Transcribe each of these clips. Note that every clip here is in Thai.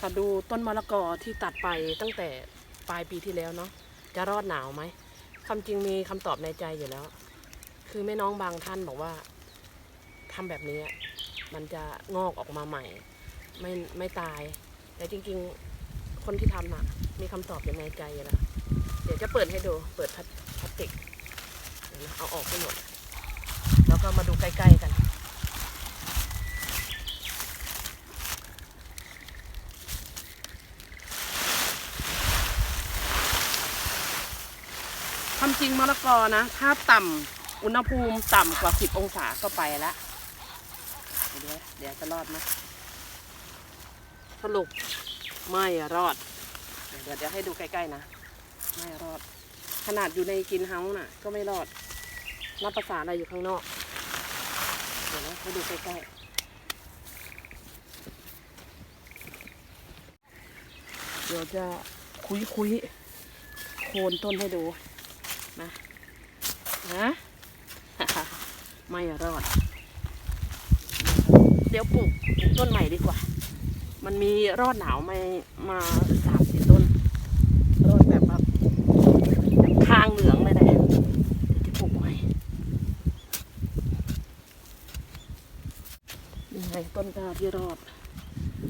ค่ะดูต้นมะละกอที่ตัดไปตั้งแต่ปลายปีที่แล้วเนาะจะรอดหนาวไหมคำจริงมีคำตอบในใจอยู่แล้ว คือแม่น้องบางท่านบอกว่าทำแบบนี้มันจะงอกออกมาใหม่ ไม่ไม่ตาย แต่จริง ๆ คนที่ทำน่ะ มีคำตอบอยู่ในใจอยู่แล้วเดี๋ยวจะเปิดให้ดูเปิดพลาสติกเอาออกให้หมด แล้วก็มาดูใกล้ ๆ กัน ความจริงมะละกอนะ ถ้าต่ำอุณหภูมิต่ำกว่า10องศาก็ไปล้วเดี๋ยวเดี๋ยวจะรอดไหมสรุปไม่รอด เดี๋ยวเดี๋ยวให้ดูใกล้ๆนะ ไม่รอด ขนาดอยู่ในกินเฮาส์น่ะ ก็ไม่รอดนับภาษาอะไรอยู่ข้างนอก เดี๋ยวนะให้ดูใกล้ๆเดี๋ยวจะคุยคุยๆโคนต้นให้ดู นะนะไม่รอด เดี๋ยวปลูกปลูกต้นใหม่ดีกว่า มันมีรอดหนาวไม่มาสามสี่ต้น รอดแบบแบบทางเหลืองเลยแหละเดี๋ยวจะปลูกใหม่นี่ไงต้นกล้าที่รอด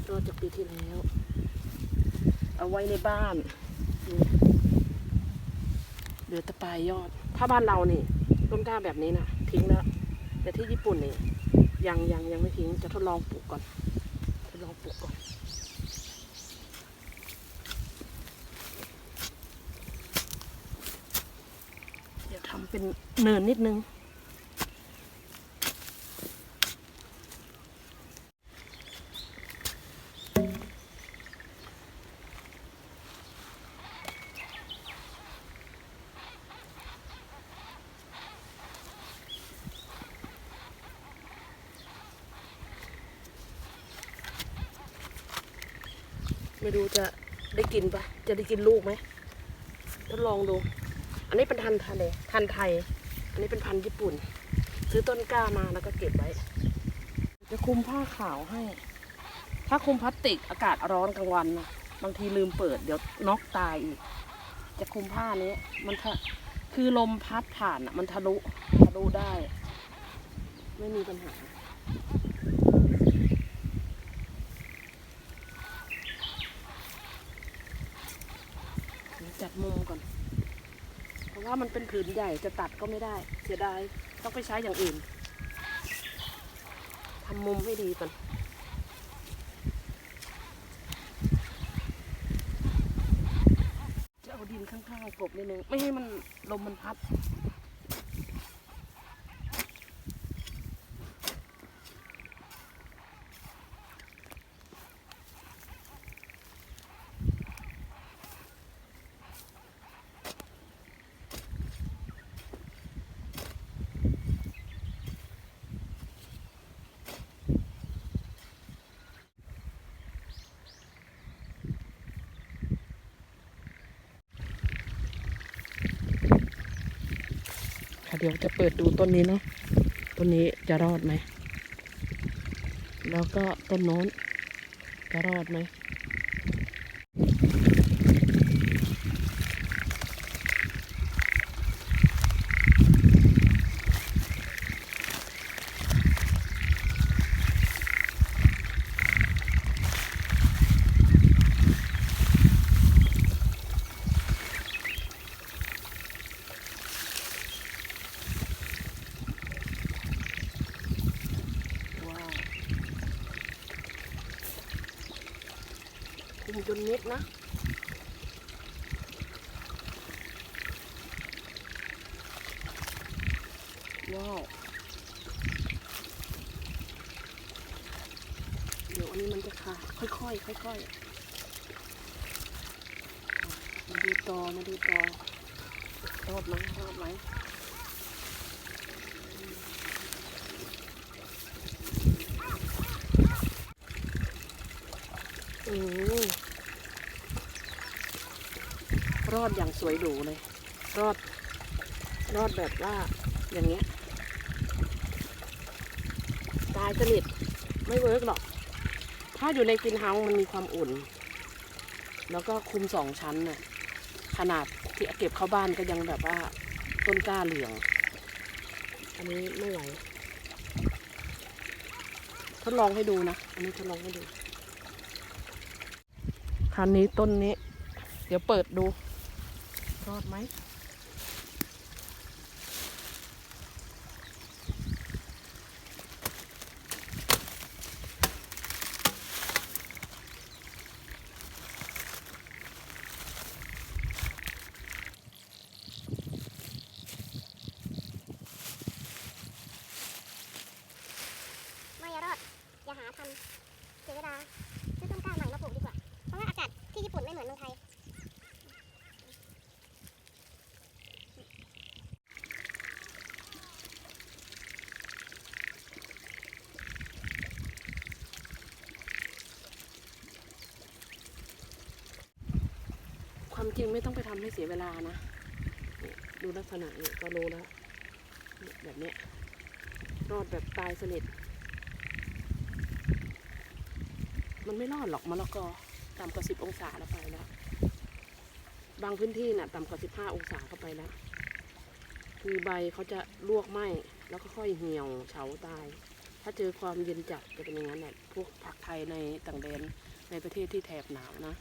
รอดจากปีที่แล้ว เอาไว้ในบ้านนี่ เหลือแต่ปลายยอด ถ้าบ้านเรานี่ต้นกล้าแบบนี้นะทิ้งแล้ว แต่ที่ญี่ปุ่นนี่ยังยังยังไม่ทิ้งจะทดลองปลูกก่อน ทดลองปลูกก่อน เดี๋ยวทำเป็นเนินนิดนึง ไม่รู้จะได้กินปะจะได้กินลูกไหมทดลองดู อันนี้เป็นพันธุ์ทะเลพันธุ์ไทย อันนี้เป็นพันธุ์ญี่ปุ่น ซื้อต้นกล้ามาแล้วก็เก็บไว้ จะคุมผ้าขาวให้ ถ้าคุมพลาสติกอากาศร้อนกลางวันนะบางทีลืมเปิดเดี๋ยวน็อกตายอีก จะคุมผ้านี้มันคือลมพัดผ่านอะ มันทะลุทะลุได้ ไม่มีปัญหา เดี๋ยว จัดมุมก่อน เพราะว่ามันเป็นผืนใหญ่จะตัดก็ไม่ได้ เสียดายต้องไปใช้อย่างอื่นทำมุมให้ดีก่อนจะเอาดินข้างๆกบนิดนึงไม่ให้มันลมมันพัด ค่ะ เดี๋ยวจะเปิดดูต้นนี้เนาะต้นนี้จะรอดไหม แล้วก็ต้นโน้นจะรอดไหม คุมจนนิดนะว้าวเดี๋ยวอันนี้มันจะขาดค่อยๆค่อยๆมาดูต่อมาดูต่อรอดไหมรอดไหมอืม รอดอย่างสวยหรูเลย รอด รอดแบบว่าอย่างเงี้ย ตายสนิทไม่เวิร์กหรอก ถ้าอยู่ในกรีนเฮามันมีความอุ่น แล้วก็คุมสองชั้นน่ะ ขนาดที่เก็บเข้าบ้านก็ยังแบบว่าต้นกล้าเหลือง อันนี้ไม่ไหว ทดลองให้ดูนะ อันนี้ทดลองให้ดูคันนี้ต้นนี้ เดี๋ยวเปิดดู รอดไหมไม่รอด อย่าหาทำเสียเวลาซื้อต้นกล้าใหม่มาปลูกดีกว่า เพราะว่าอากาศที่ญี่ปุ่นไม่เหมือนเมืองไทย ความ จริงไม่ต้องไปทำให้เสียเวลานะ ดูลักษณะเนี่ยก็รู้แล้ว แบบเนี้ยรอดแบบตายสนิท มันไม่รอดหรอกมะละกอต่ำกว่าสิบองศาแล้วไปแล้ว บางพื้นที่น่ะต่ำกว่าสิบห้าองศาเข้าไปแล้ว คือใบเขาจะลวกไหมแล้วก็ค่อยเหี่ยวเฉาตาย ถ้าเจอความเย็นจัดจะเป็นอย่างนั้นแหละพวกผักไทยในต่างแดนในประเทศที่แถบหนาวนะ